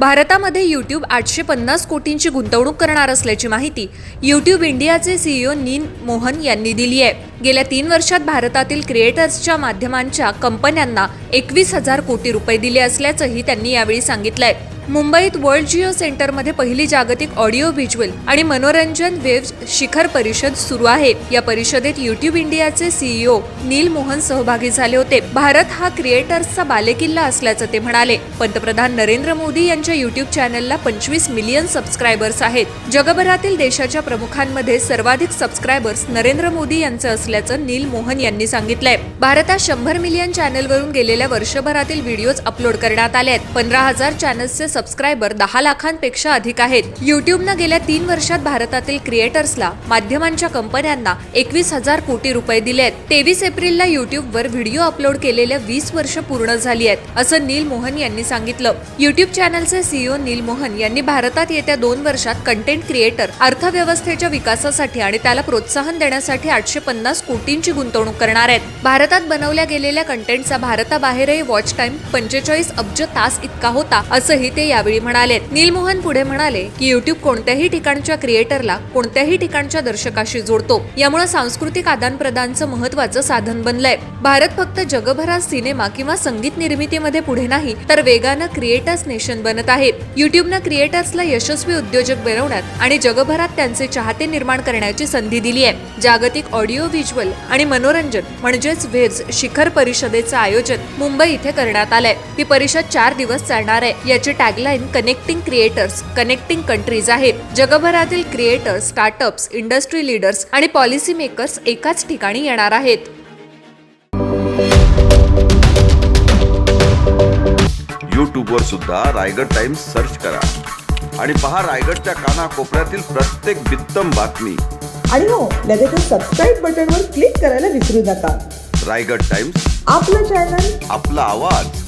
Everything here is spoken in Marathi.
भारतामध्ये यूट्यूब आठशे पन्नास कोटींची गुंतवणूक करणार असल्याची माहिती यूट्यूब इंडियाचे सीईओ नीन मोहन यांनी दिली आहे. गेल्या तीन वर्षात भारतातील क्रिएटर्सच्या माध्यमांच्या कंपन्यांना एकवीस हजार कोटी रुपये दिले असल्याचंही त्यांनी यावेळी सांगितलंय. मुंबईत वर्ल्ड जिओ सेंटरमध्ये पहिली जागतिक ऑडिओ व्हिज्युअल आणि मनोरंजन वेव्ह शिखर परिषद सुरू आहे. या परिषदेत युट्यूब इंडियाचे सीईओ नील मोहन सहभागी झाले होते. भारत हा क्रिएटर्सचा बालेकिल्ला असल्याचं ते म्हणाले. पंतप्रधान नरेंद्र मोदी यांच्या युट्यूब चॅनलला पंचवीस मिलियन सबस्क्रायबर्स आहेत. जगभरातील देशाच्या प्रमुखांमध्ये सर्वाधिक सबस्क्रायबर्स नरेंद्र मोदी यांचं असल्याचं नील मोहन यांनी सांगितलंय. भारतात शंभर मिलियन चॅनलवरून गेलेल्या वर्षभरातील व्हिडिओज अपलोड करण्यात आले आहेत. पंधरा हजार चॅनल्सचे सबस्क्रायबर दहा लाखांपेक्षा अधिक आहेत. युट्यूबनं गेल्या तीन वर्षात भारतातील क्रिएटर्सला माध्यमांच्या कंपन्यांना एकवीस हजार कोटी रुपये दिले आहेत. तेवीस एप्रिलला युट्यूबवर व्हिडिओ अपलोड केलेल्या वीस वर्ष पूर्ण झाली आहेत असं नील मोहन यांनी सांगितलं. युट्यूब चॅनलचे सीईओ नील मोहन यांनी भारतात येत्या दोन वर्षात कंटेंट क्रिएटर अर्थव्यवस्थेच्या विकासासाठी आणि त्याला प्रोत्साहन देण्यासाठी आठशे पन्नास कोटींची गुंतवणूक करणार आहेत. भारतात बनवल्या गेलेल्या कंटेंटचा भारताबाहेरही वॉच टाइम पंचेचाळीस अब्ज तास इतका होता असंही ते यावेळी म्हणाले नीलमोहन पुढे म्हणाले की युट्यूब कोणत्याही ठिकाणच्या क्रिएटरला कोणत्याही ठिकाणच्या दर्शकाशी जोडतो. यामुळे सांस्कृतिक आदानप्रदानचं महत्वाचं साधन बनलंय. भारत फक्त जगभरात सिनेमा किंवा संगीत निर्मितीमध्ये पुढे नाही तर वेगानं क्रिएटर्स नेशन बनत आहे. युट्यूबनं क्रिएटर्सला यशस्वी उद्योजक बनवण्यात आणि जगभरात त्यांचे चाहते निर्माण करण्याची संधी दिली आहे. जागतिक ऑडिओ व्हिज्युअल आणि मनोरंजन म्हणजेच वेव्ज शिखर परिषदेचं आयोजन मुंबई इथे करण्यात आलंय. ही परिषद चार दिवस चालणार आहे याची tagline connecting creators connecting countries आहे. जगभरातील क्रिएटर्स स्टार्टअप्स इंडस्ट्री लीडर्स आणि पॉलिसी मेकर्स एकाच ठिकाणी येणार आहेत. यूट्यूबवर सुद्धा रायगड टाइम्स सर्च करा. आणि पहा रायगडच्या कानाकोपऱ्यातील प्रत्येक बित्तम बातमी. आणि हो लगेचच सबस्क्राईब बटनवर क्लिक करायला विसरू नका. रायगड टाइम्स आपलं चॅनल आपला आवाज.